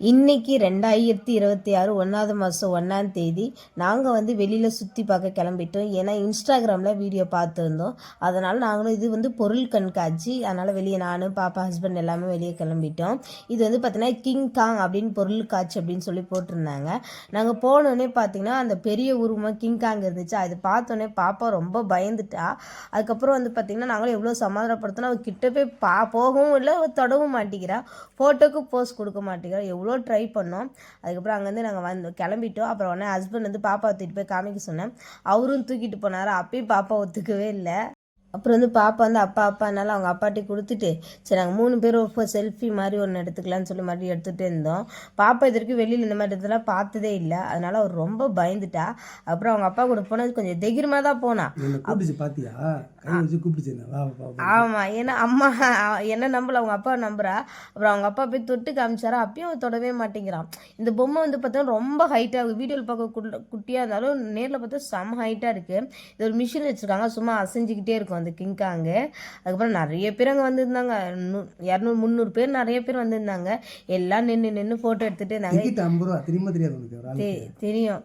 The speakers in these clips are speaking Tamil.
இன்னைக்கு ரெண்டாயிரத்தி இருபத்தி ஆறு ஒன்றாவது மாதம் ஒன்றாம் தேதி நாங்கள் வந்து வெளியில் சுற்றி பார்க்க கிளம்பிட்டோம். ஏன்னா இன்ஸ்டாகிராமில் வீடியோ பார்த்துருந்தோம். அதனால் நாங்களும் இது வந்து பொருள் கண்காட்சி. அதனால் வெளியே நானும் பாப்பா ஹஸ்பண்ட் எல்லாமே வெளியே கிளம்பிட்டோம். இது வந்து பார்த்தீங்கன்னா கிங் காங் அப்படின்னு பொருள் காட்சி அப்படின்னு சொல்லி போட்டிருந்தாங்க. நாங்கள் போனோடனே பார்த்தீங்கன்னா அந்த பெரிய உருவமாக கிங் காங் இருந்துச்சு. அது பார்த்தோன்னே பாப்பா ரொம்ப பயந்துட்டா. அதுக்கப்புறம் வந்து பார்த்தீங்கன்னா நாங்களும் எவ்வளோ சமாதானப்படுத்தினா அவள் கிட்ட போய் பா போகவும் இல்லை தொடவும் மாட்டேங்கிறா. ஃபோட்டோக்கு போஸ்ட் கொடுக்க மாட்டேங்கிறா. எவ்வளோ ட்ரை பண்ணோம். அதுக்கப்புறம் அங்கேருந்து நாங்கள் வந்து கிளம்பிட்டோம். அப்புறம் உடனே ஹஸ்பண்ட் வந்து பாப்பா தூக்கிட்டு போய் காமிக்க சொன்னேன். அவரும் தூக்கிட்டு போனார். அப்பயும் பாப்பா ஒத்துக்கவே இல்லை. அப்புறம் வந்து பாப்பா வந்து அப்பா அப்பானால அவங்க அப்பாட்டி கொடுத்துட்டு சரி நாங்கள் மூணு பேரும் இப்போ செல்ஃபி மாதிரி ஒன்று எடுத்துக்கலாம்னு சொல்லி மாதிரி எடுத்துகிட்டு இருந்தோம். பாப்பா இது வரைக்கும் வெளியில் இந்த மாதிரி இதெல்லாம் பார்த்ததே இல்லை. அதனால அவர் ரொம்ப பயந்துட்டா. அப்புறம் அவங்க அப்பா கூட போனது கொஞ்சம் தைரியமாக தான் போனா. வா ஆமாம் ஏன்னா அம்மா என்ன நம்பல அவங்க அப்பா நம்புறா. அப்புறம் அவங்க அப்பா போய் தொட்டு காமிச்சாரா? அப்பயும் அவன் தொடவே மாட்டேங்கிறான். இந்த பொம்மை வந்து பார்த்தா ரொம்ப ஹைட்டாக வீடியோவில் பார்க்க குள்ள- குட்டியா இருந்தாலும் நேரில் பார்த்தா செம்ம ஹைட்டாக இருக்கு. இது ஒரு மிஷின் வச்சிருக்காங்க. சும்மா அசைஞ்சிக்கிட்டே இருக்கும் அந்த கிங்காங்கு. அதுக்கப்புறம் நிறைய பேர் அங்கே வந்திருந்தாங்க. இரநூறு முந்நூறு பேர் நிறைய பேர் வந்திருந்தாங்க. எல்லாம் நின்று நின்று ஃபோட்டோ எடுத்துட்டு இருந்தாங்க தெரியுமா.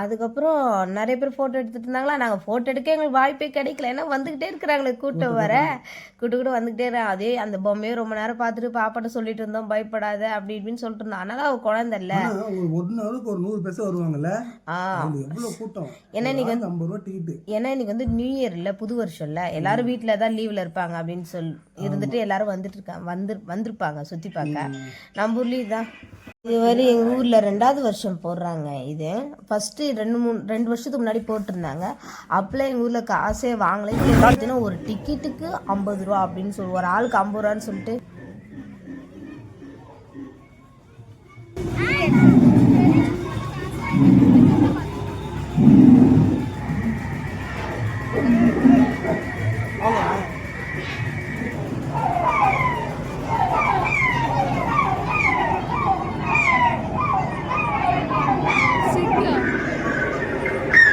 அதுக்கப்புறம் நிறைய பேர் ஃபோட்டோ எடுத்துட்டு இருந்தாங்களா? நாங்கள் ஃபோட்டோ எடுக்க எங்களுக்கு வாய்ப்பே கிடைக்கல. ஏன்னா வந்துக்கிட்டே இருக்கிறாங்களே கூட்டம் வர கூட்டு கூட வந்துக்கிட்டே அதே அந்த பொம்மையை ரொம்ப நேரம் பார்த்துட்டு பாப்பாட்ட சொல்லிட்டு இருந்தோம். பயப்படாத அப்படி இப்படின்னு சொல்லிட்டு இருந்தோம். அதனால அவ குழந்தை இல்ல. ஒரு ஒரு நாளுக்கு ஒரு நூறு பேச வருவாங்கல்ல? ஏன்னா ஒரு ஆளுக்கு ஐம்பது ரூபா டிக்கெட் ஏன்னா இன்னைக்கு வந்து நியூ இயர் இல்ல புது வருஷம் இல்ல. எல்லாரும் வீட்டில் தான் லீவ்ல இருப்பாங்க அப்படின்னு சொல் இருந்துட்டு எல்லாரும் வந்துட்டு இருக்காங்க வந்து வந்திருப்பாங்க சுத்தி பார்க்க. நம்ம ஊர்லயும் தான் இது வரை எங்கள் ஊரில் ரெண்டாவது வருஷம் போடுறாங்க இது. ஃபஸ்ட்டு ரெண்டு மூணு ரெண்டு வருஷத்துக்கு முன்னாடி போட்டிருந்தாங்க. அப்போலாம் எங்கள் ஊரில் காசே வாங்கலை பார்த்தீங்கன்னா ஒரு டிக்கெட்டுக்கு ஐம்பது ரூபா அப்படின்னு சொல்லி ஒரு ஆளுக்கு ஐம்பது ரூபான்னு சொல்லிட்டு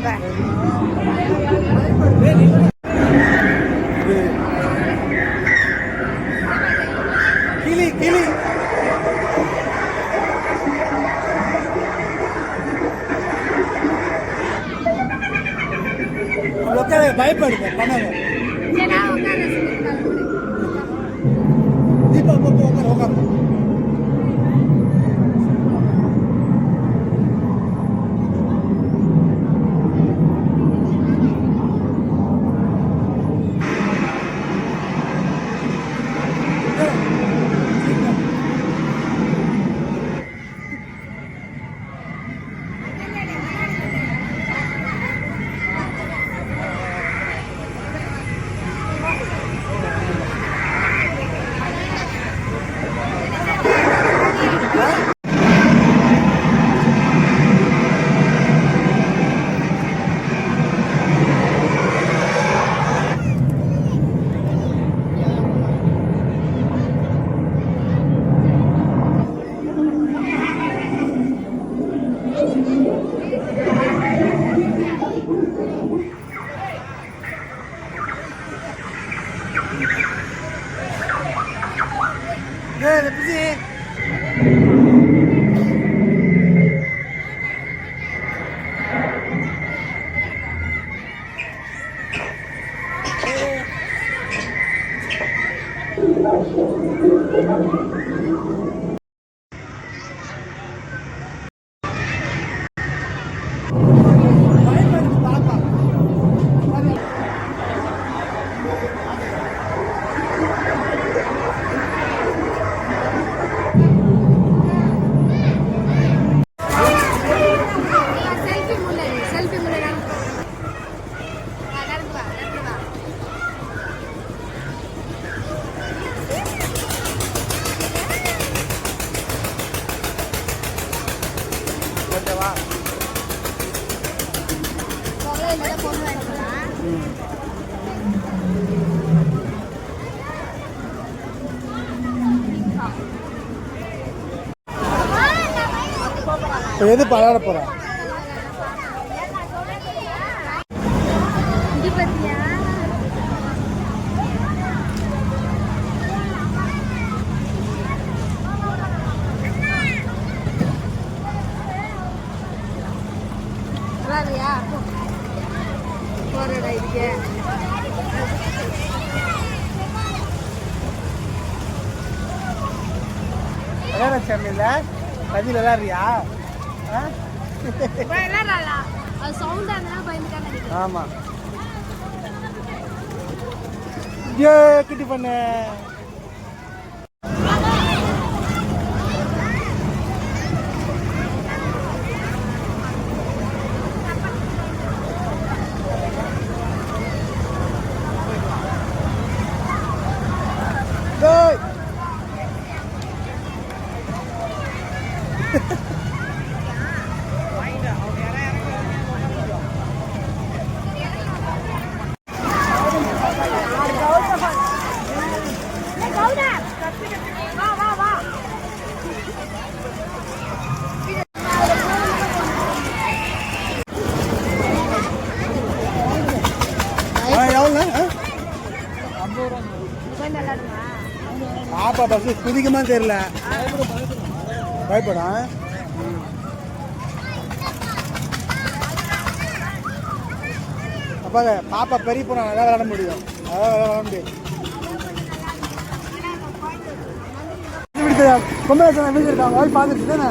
拜拜。எது விளையாட போகிறேன் கதியில் விளையாடுறியா ஆ? விளாட்றாளா? அது சவுண்டா இருந்தா பயந்துட்டாங்க ஆமாம் ஏ குட்டி பண்ணு. ஆ பாப்பா பஸ் குதிக்குமா தெரியல பயப்படா அப்பா பாப்பா பெரிய பொண்ணு நல்லா விளாட முடியும் அதான் விளாட முடியும் கும்பலாசன வீடு இருக்காங்க போய் பார்த்துட்டு தானே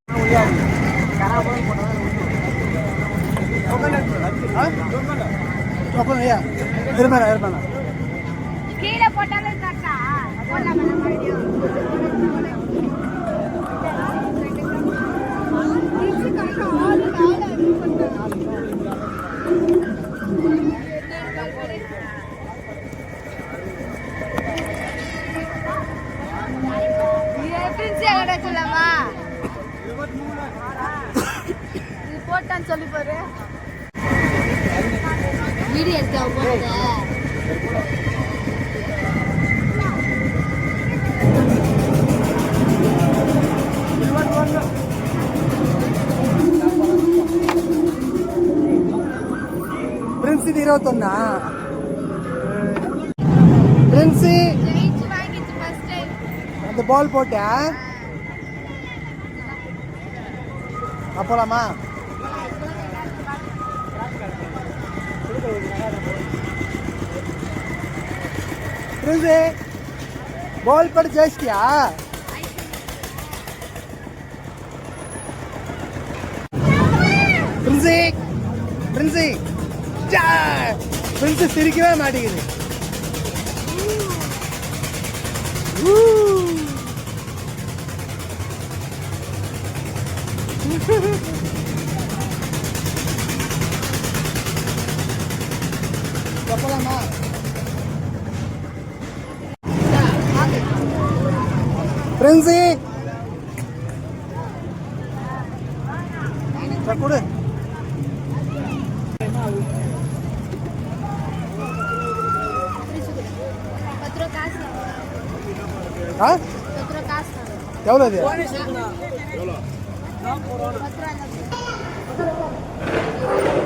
Ermene Ermene. இருபத்தொன்னா பிரின்ஸு அந்த பால் போட்டா அப்போலாமா பிரின்ஸு பால் போட்டு ஜெயிச்சிட்டியா பிரின்ஸு பிரின்ஸு பிரின்ஸ் சிரிக்கவே மாட்டேங்குது. ஊ! போலாமா பிரின்சி சரி, கொடு பத்து ரூபா காசு ஆ பத்து ரூபா காசு எவ்வளோ இது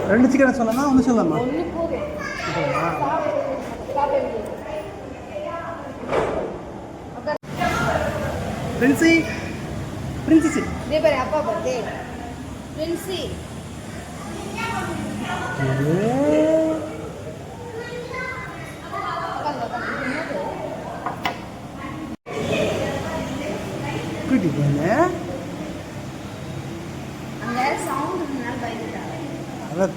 ரெண்டு சிக்கன் சொல்லலாமா ஒன்று சொல்லலாமா? பிரின்சி பிரின்சிசி இதே பாரு அப்பா பர்த்டே. பிரின்சி குட்டி பொண்ணு அங்க சவுண்ட் இருந்தாலும் பயந்துட்டாங்க அவ